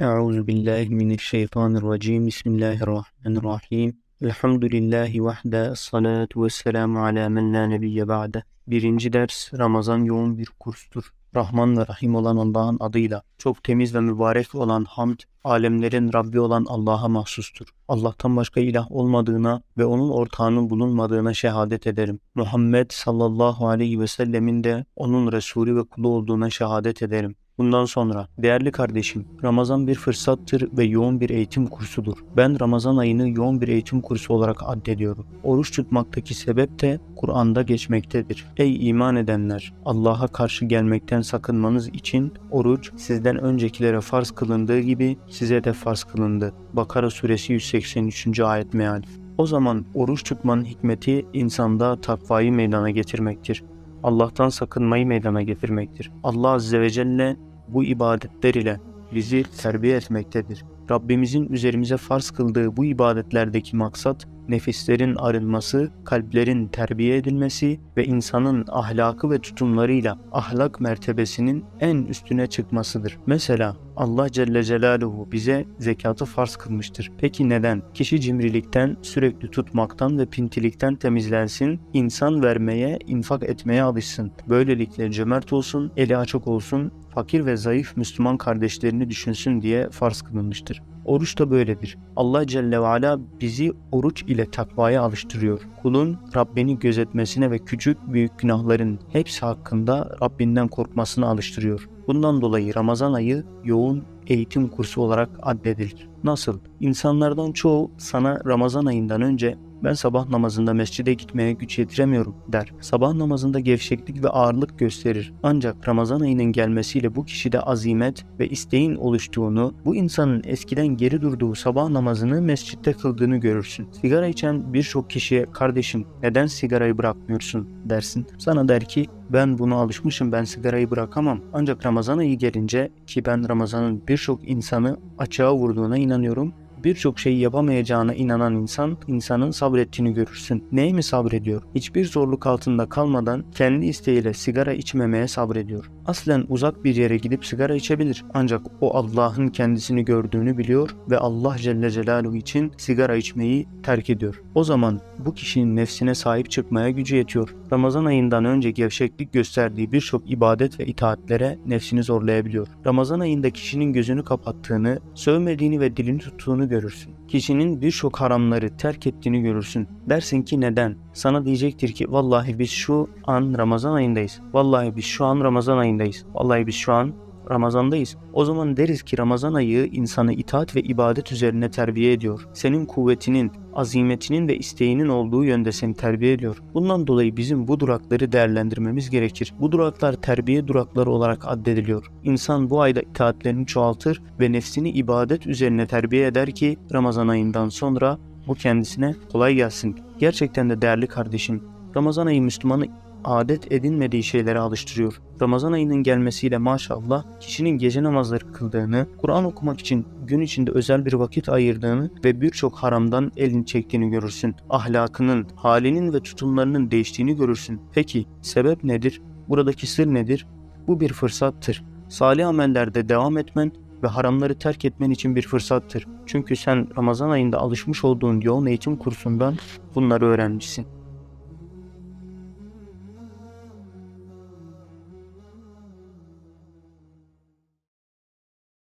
Euzu billahi mineşşeytanirracim. Bismillahirrahmanirrahim. Elhamdülillahi vahde. Salatu vesselamu ala men la nebiyye ba'de. Birinci ders Ramazan yoğun bir kurstur. Rahman ve Rahim olan Allah'ın adıyla çok temiz ve mübarek olan hamd, alemlerin Rabbi olan Allah'a mahsustur. Allah'tan başka ilah olmadığına ve onun ortağının bulunmadığına şehadet ederim. Muhammed sallallahu aleyhi ve sellemin de onun Resulü ve kulu olduğuna şehadet ederim. Bundan sonra değerli kardeşim Ramazan bir fırsattır ve yoğun bir eğitim kursudur. Ben Ramazan ayını yoğun bir eğitim kursu olarak addediyorum. Oruç tutmaktaki sebep de Kur'an'da geçmektedir. Ey iman edenler! Allah'a karşı gelmekten sakınmanız için oruç sizden öncekilere farz kılındığı gibi size de farz kılındı. Bakara suresi 183. ayet meali. O zaman oruç tutmanın hikmeti insanda takvayı meydana getirmektir. Allah'tan sakınmayı meydana getirmektir. Allah Azze ve Celle bu ibadetler ile bizi terbiye etmektedir. Rabbimizin üzerimize farz kıldığı bu ibadetlerdeki maksat nefislerin arınması, kalplerin terbiye edilmesi ve insanın ahlakı ve tutumlarıyla ahlak mertebesinin en üstüne çıkmasıdır. Mesela Allah Celle Celaluhu bize zekatı farz kılmıştır. Peki neden? Kişi cimrilikten, sürekli tutmaktan ve pintilikten temizlensin, insan vermeye, infak etmeye alışsın. Böylelikle cömert olsun, eli açık olsun, fakir ve zayıf Müslüman kardeşlerini düşünsün diye farz kılınmıştır. Oruç da böyledir. Allah Celle ve Ala bizi oruç ile takvaya alıştırıyor. Kulun Rabbini gözetmesine ve küçük büyük günahların hepsi hakkında Rabbinden korkmasına alıştırıyor. Bundan dolayı Ramazan ayı yoğun eğitim kursu olarak addedilir. Nasıl? İnsanlardan çoğu sana Ramazan ayından önce ben sabah namazında mescide gitmeye güç yetiremiyorum der. Sabah namazında gevşeklik ve ağırlık gösterir. Ancak Ramazan ayının gelmesiyle bu kişide azimet ve isteğin oluştuğunu, bu insanın eskiden geri durduğu sabah namazını mescitte kıldığını görürsün. Sigara içen birçok kişiye kardeşim neden sigarayı bırakmıyorsun dersin. Sana der ki ben buna alışmışım ben sigarayı bırakamam. Ancak Ramazan ayı gelince ki ben Ramazan'ın birçok insanı açığa vurduğuna inanıyorum birçok şeyi yapamayacağına inanan insan, insanın sabrettiğini görürsün. Neye mi sabrediyor? Hiçbir zorluk altında kalmadan kendi isteğiyle sigara içmemeye sabrediyor. Aslen uzak bir yere gidip sigara içebilir. Ancak o Allah'ın kendisini gördüğünü biliyor ve Allah Celle Celaluhu için sigara içmeyi terk ediyor. O zaman bu kişinin nefsine sahip çıkmaya gücü yetiyor. Ramazan ayından önce gevşeklik gösterdiği birçok ibadet ve itaatlere nefsini zorlayabiliyor. Ramazan ayında kişinin gözünü kapattığını, sövmediğini ve dilini tuttuğunu görürsün. Kişinin birçok haramları terk ettiğini görürsün. Dersin ki neden? Sana diyecektir ki vallahi biz şu an Ramazan ayındayız. Vallahi biz şu an Ramazan ayındayız. Vallahi biz şu an Ramazandayız. O zaman deriz ki Ramazan ayı insanı itaat ve ibadet üzerine terbiye ediyor. Senin kuvvetinin, azimetinin ve isteğinin olduğu yönde seni terbiye ediyor. Bundan dolayı bizim bu durakları değerlendirmemiz gerekir. Bu duraklar terbiye durakları olarak addediliyor. İnsan bu ayda itaatlerini çoğaltır ve nefsini ibadet üzerine terbiye eder ki Ramazan ayından sonra bu kendisine kolay gelsin. Gerçekten de değerli kardeşim, Ramazan ayı Müslümanı adet edinmediği şeylere alıştırıyor. Ramazan ayının gelmesiyle maşallah kişinin gece namazları kıldığını, Kur'an okumak için gün içinde özel bir vakit ayırdığını ve birçok haramdan elini çektiğini görürsün. Ahlakının, halinin ve tutumlarının değiştiğini görürsün. Peki sebep nedir? Buradaki sır nedir? Bu bir fırsattır. Salih amellerde devam etmen ve haramları terk etmen için bir fırsattır. Çünkü sen Ramazan ayında alışmış olduğun yoğun eğitim kursundan bunları öğrenmişsin.